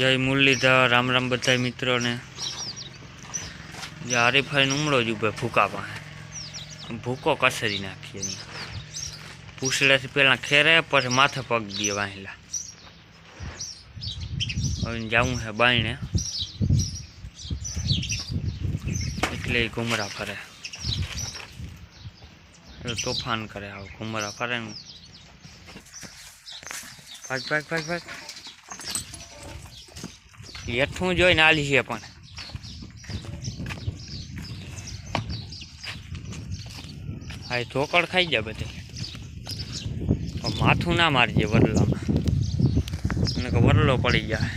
જય મુરલીધર, રામ રામ બધા મિત્રોને. જે હરીફાઈને ઉમળો જ ઉભે ભૂકા પાસે. ભૂકો કસરી નાખીએ એની. પૂછડાથી પહેલાં ખેરે, પછી માથે પગ દઈએ વાહેલા હવે જવું છે બાયણે. એટલે ઘુમરા ફરે. એટલે તોફાન કરે આવું, ઘુમરા ફરે ભાગ ભાગ ભાગ ભાગ. હેઠું જોઈને આલી છે પણ. હા, એ ઢોકળ ખાઈ જાય બધે. માથું ના મારજે વરલામાં. અને કે વરલો પડી જાય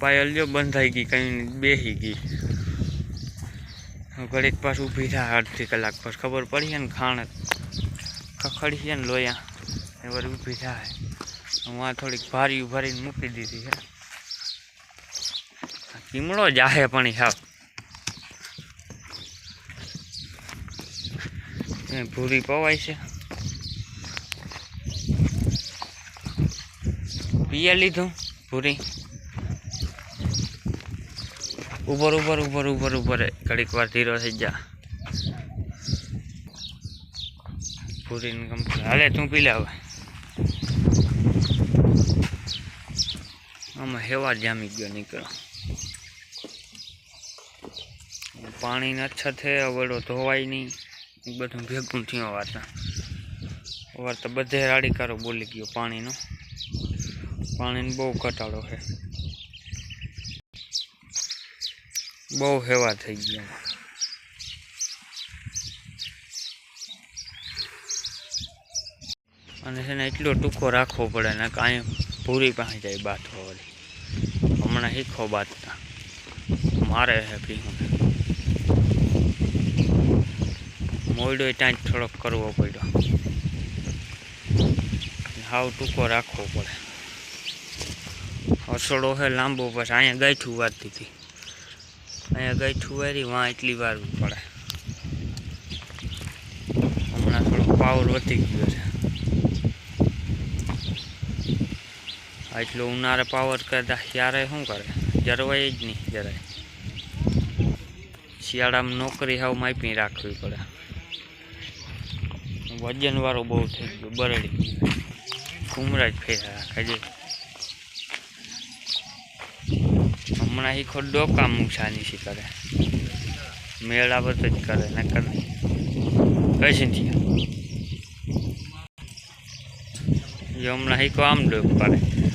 પાયલ જો બંધાઈ ગઈ, કઈ બેસી ગઈ. ઘડીક પાછું ઊભી થાય અડધી કલાક પછી. ખબર પડી ને, ખાણ ખખડી છે ને લોયા. એ વળી ઊભી થાય હું થોડીક ભારી ભરીને મૂકી દીધી છે. ચીમડો જ જાહે પણ હાવ. ભૂરી પવાય છે. પીએ લીધું ભૂરી. ઉપર ઉપર ઉપર ઉપર ઉપર ઘડીક વાર ધીરો થઈ જા. ભૂરીને કંપની હાલે, તું પી લે હવે. આમાં હેવા જામી ગયો નીકળો. પાણીની અછત છે અવડો ધોવાય નહીં. બધું ભેગું થયું વાતા વાર તો બધે રાડીકારો બોલી ગયો પાણીનો. પાણીનો બહુ ઘટાડો છે. બહુ હેવા થઈ ગયા. અને છે ને એટલો ટૂંકો રાખવો પડે ને કાંઈ પૂરી પાસે જાય બાથવા વળી. હમણાં શીખો બાથતા મારે હે પીવું મોડો જ થોડોક કરવો પડ્યો. હાવ ટૂંકો રાખવો પડે. અસડો હે લાંબો પછી અહીંયા ગાંઠું વારતી હતી. અહીંયા ગાંઠું વારી, વાં એટલી વારવી પડે. હમણાં થોડોક પાવર વધી ગયો છે. એટલો ઉનાળે પાવર કરતા ત્યારે શું કરે? જરવાય જ નહીં જરાય. શિયાળામાં નોકરી હાવ માપી રાખવી પડે. વજન વાળો બહુ થઈ ગયો, બરડી ઘુમરા જ ફેરા રાખે છે. હમણાં એ ખોટ ડોકા મૂછાની શી કરે? મેળા બધો જ કરે ને કરે કઈ સિંધી એ હમણાં હીકો આમ ડોક પાડે.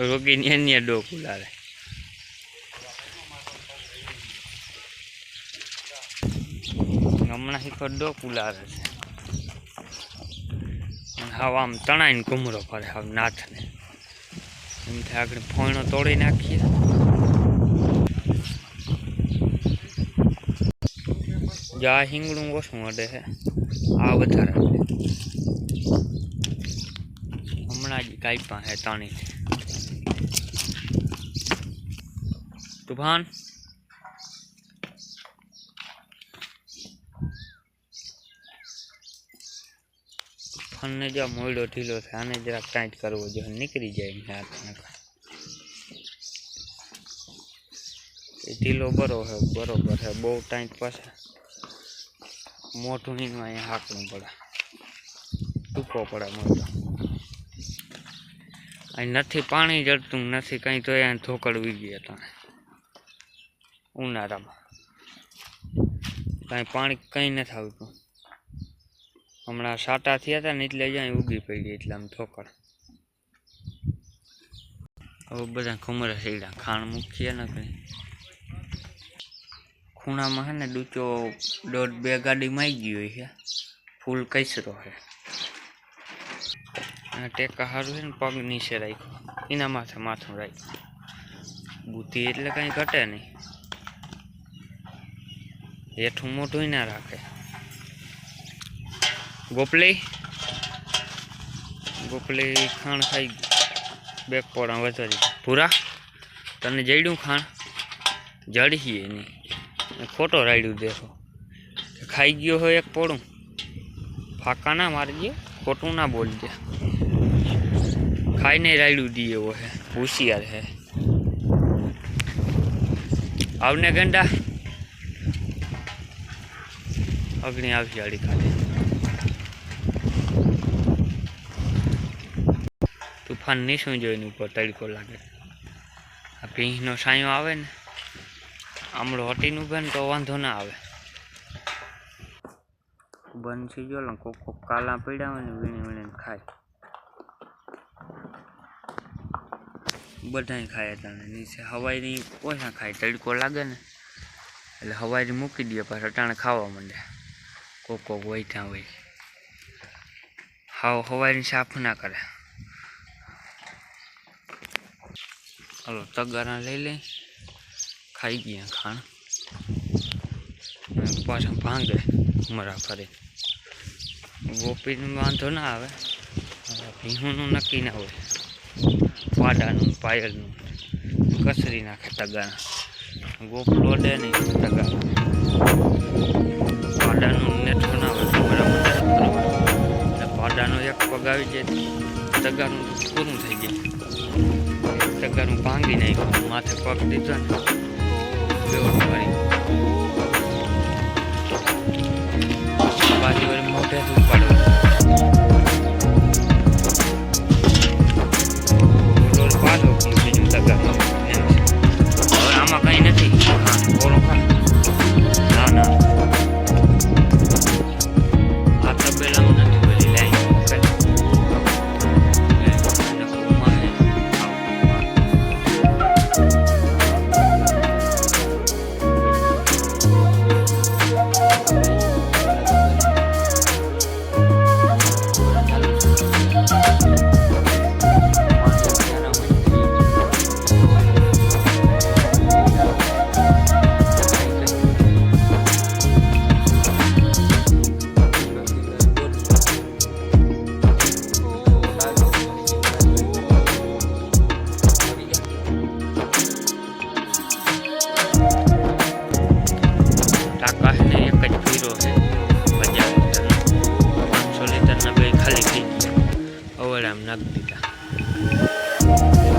રોગીની અન્ય ડોક ઉલાડે હમણાં હીકો ડોક ઉલાડે છે હાવ આમ તણાઈને ઘૂમરો પડે હાવ નાથને એમ થાય આગળ ફોણો તોડી નાખીએ જા હિંગડું ઓછું અડે છે આ વધારે હમણાં જ કાંઈ હે તાણી તુફાન ફનને જો મોયડો ઢીલો થાય આને જરાક ટાઈટ કરવો જોઈએ નીકળી જાય એમ હાથને એ ઢીલો બરો હે બરોબર હે બહુ ટાઈટ પાસે મોટું હિનમાં અહીંયા હાંકવું પડે ટૂંકો પડે મોટો અહીં નથી પાણી જડતું નથી કંઈ તો અહીંયા ધોકડવી ગયા તમે ઉનાળામાં કાંઈ પાણી કંઈ નથી આવતું. હમણાં સાટા થયા હતા ને એટલે અહીંયા ઉગી પડી એટલે આમ ઠોકર. હવે બધા ખુમરા સીડા ખાણ મૂકીએ ને કંઈ. ખૂણામાં છે ને ડૂચો દોઢ બે ગાડી માઈ ગયો છે. ફૂલ કચરો છે. અને ટેકા સારું છે ને પગ નીચે રાખ્યો. એના માથે માથું રાખ્યું. બુદ્ધિ એટલે કાંઈ ઘટે નહીં. હેઠું મોટું ના રાખે. ગોપલી? ગોપલી ખાણ ખાઈ બે પોણા વધારી પૂરા તને જડ્યું ખાણ? જડીએ નહીં ખોટો રાડ્યું દેખો. ખાઈ ગયો હોય એક પોડું ફાકા ના મારજે, ખોટું ના બોલજે. ખાઈને રાડ્યું દી એવો હે હોશિયાર હે. આવને ગંડા. અગ્નિ આવશે અડી ખાતે. તુફાન નહીં જોઈને ઉપર તડકો લાગે. આ ભીંસનો સાયો આવે ને, આમળો હટીને ઉભે ને તો વાંધો ના આવે. બનશી ગયો ને કોક કોક કાલા પીડાવે ને વીણી વીણીને ખાય. બધાય ખાય તને નીચે હવાઈની ઓછા ખાય, તડકો લાગે ને. એટલે હવાઈ મૂકી દે, પાછા અટાણે ખાવા માંડે. કોક કોક ત્યાં હોય. હાવ હવાઈની સાફ ના કરે. હાલો તગારા લઈ લઈ. ખાઈ ગયા ખાણ. પાછા ભાંગે મરા ફરે ગોપીને વાંધો ના આવે. ભીહુંનું નક્કી ના હોય. પાડાનું પાયલનું. કસરી નાખે તગારા ગોપ લોડે નહીં તગારા આવી જાય તગારું પૂરું થઈ ગયું. તગારું ભાંગી નાખ્યું. માથે પગ દીધો ને બાજુ મોઢે ગળામાં નાખી દીધા